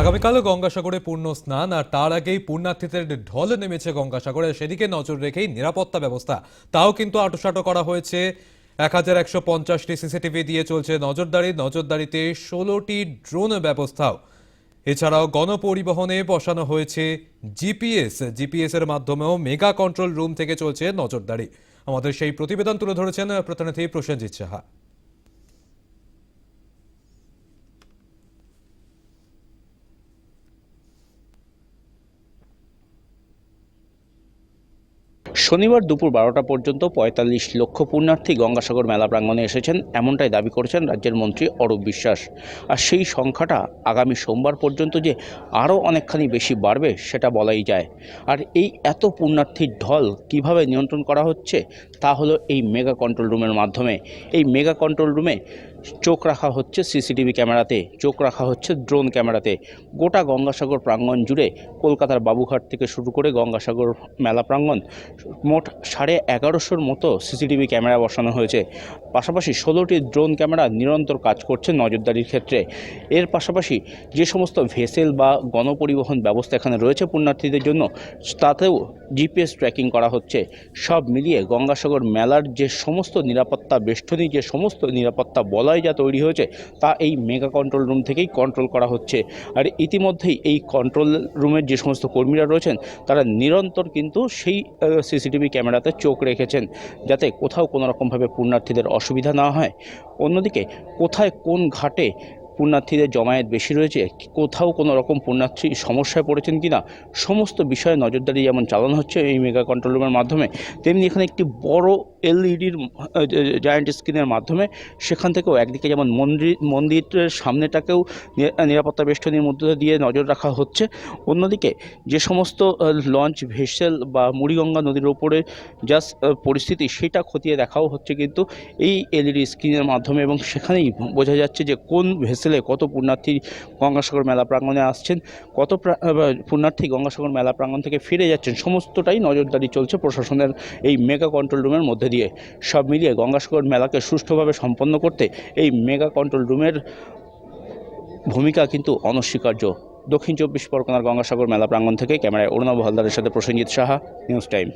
আগামীকাল গঙ্গাসাগরে পূর্ণ স্নান আর তার আগেই পুণ্যার্থীদের ঢল নেমেছে গঙ্গাসাগরে। সেদিকে নজর রেখেই নিরাপত্তা ব্যবস্থা। তাও কিন্তু আটোসাটো করা হয়েছে। এক হাজার একশো পঞ্চাশটি সিসিটিভি দিয়ে চলছে নজরদারি। নজরদারিতে ষোলোটি ড্রোন ব্যবস্থাও। এছাড়াও গণপরিবহনে বসানো হয়েছে জিপিএস। জিপিএস এর মাধ্যমেও মেগা কন্ট্রোল রুম থেকে চলছে নজরদারি। আমাদের সেই প্রতিবেদন তুলে ধরেছেন প্রতিনিধি প্রসেনজিৎ সাহা। শনিবার দুপুর বারোটা পর্যন্ত পঁয়তাল্লিশ লক্ষ পুণ্যার্থী গঙ্গাসাগর মেলা প্রাঙ্গণে এসেছেন, এমনটাই দাবি করেছেন রাজ্যের মন্ত্রী অরূপ বিশ্বাস। আর সেই সংখ্যাটা আগামী সোমবার পর্যন্ত যে আরও অনেকখানি বেশি বাড়বে, সেটা বলাই যায়। আর এই এত পুণ্যার্থীর ঢল কীভাবে নিয়ন্ত্রণ করা হচ্ছে, তা হলো এই মেগা কন্ট্রোল রুমের মাধ্যমে। এই মেগা কন্ট্রোল রুমে চোখ রাখা হচ্ছে সিসিটিভি ক্যামেরাতে, চোখ রাখা হচ্ছে ড্রোন ক্যামেরাতে। গোটা গঙ্গাসাগর প্রাঙ্গণ জুড়ে কলকাতার বাবুঘাট থেকে শুরু করে গঙ্গাসাগর মেলা প্রাঙ্গণ মোট সাড়ে এগারোশোর মতো সিসিটিভি ক্যামেরা বসানো হয়েছে। পাশাপাশি ষোলোটি ড্রোন ক্যামেরা নিরন্তর কাজ করছে নজরদারির ক্ষেত্রে। এর পাশাপাশি যে সমস্ত ভেসেল বা গণপরিবহন ব্যবস্থা এখানে রয়েছে পুণ্যার্থীদের জন্য, তাতেও জিপিএস ট্র্যাকিং করা হচ্ছে। সব মিলিয়ে গঙ্গাসাগর মেলার যে সমস্ত নিরাপত্তা বেষ্টনী, যে সমস্ত নিরাপত্তা বলয় যা তৈরি হয়েছে, তা এই মেগা কন্ট্রোল রুম থেকেই কন্ট্রোল করা হচ্ছে। আর ইতিমধ্যেই এই কন্ট্রোল রুমের যে সমস্ত কর্মীরা রয়েছেন, তারা নিরন্তর কিন্তু সেই সিসিটিভি ক্যামেরাতে চোখ রেখেছেন, যাতে কোথাও কোনো রকমভাবে পুণ্যার্থীদের অসুবিধা না হয়। অন্যদিকে, কোথায় কোন ঘাটে পুণ্যার্থীদের জমায়েত বেশি রয়েছে, কোথাও কোনো রকম পুণ্যার্থী সমস্যায় পড়েছেন কিনা, সমস্ত বিষয়ে নজরদারি যেমন চালানো হচ্ছে এই মেগা কন্ট্রোল রুমের মাধ্যমে, তেমনি এখানে একটি বড় এলইডির জায়ান্ট স্ক্রিনের মাধ্যমে সেখান থেকেও একদিকে যেমন মন্দির, মন্দিরের সামনেটাকেও নিরাপত্তা বেষ্টনীর মধ্যে দিয়ে নজর রাখা হচ্ছে। অন্যদিকে যে সমস্ত লঞ্চ ভেসেল বা মুড়িগঙ্গা নদীর ওপরে জাস্ট পরিস্থিতি সেটা খতিয়ে দেখাও হচ্ছে কিন্তু এই এলইডি স্ক্রিনের মাধ্যমে এবং সেখানেই বোঝা যাচ্ছে যে কোন ভেসেলে কত পুণ্যার্থী গঙ্গাসাগর মেলা প্রাঙ্গণে আসছেন, কত পুণ্যার্থী গঙ্গাসাগর মেলা প্রাঙ্গণ থেকে ফিরে যাচ্ছেন, সমস্তটাই নজরদারি চলছে প্রশাসনের এই মেগা কন্ট্রোল রুমের মধ্যে দিয়ে সব মিলিয়ে গঙ্গাসাগর মেলাকে সুষ্ঠুভাবে সম্পন্ন করতে এই মেগা কন্ট্রোল রুমের ভূমিকা কিন্তু অনস্বীকার্য। দক্ষিণ চব্বিশ পরগনার গঙ্গাসাগর মেলা প্রাঙ্গণ থেকে ক্যামেরায় অরুণাভ হালদারের সাথে প্রসেনজিৎ সাহা, নিউজ টাইম।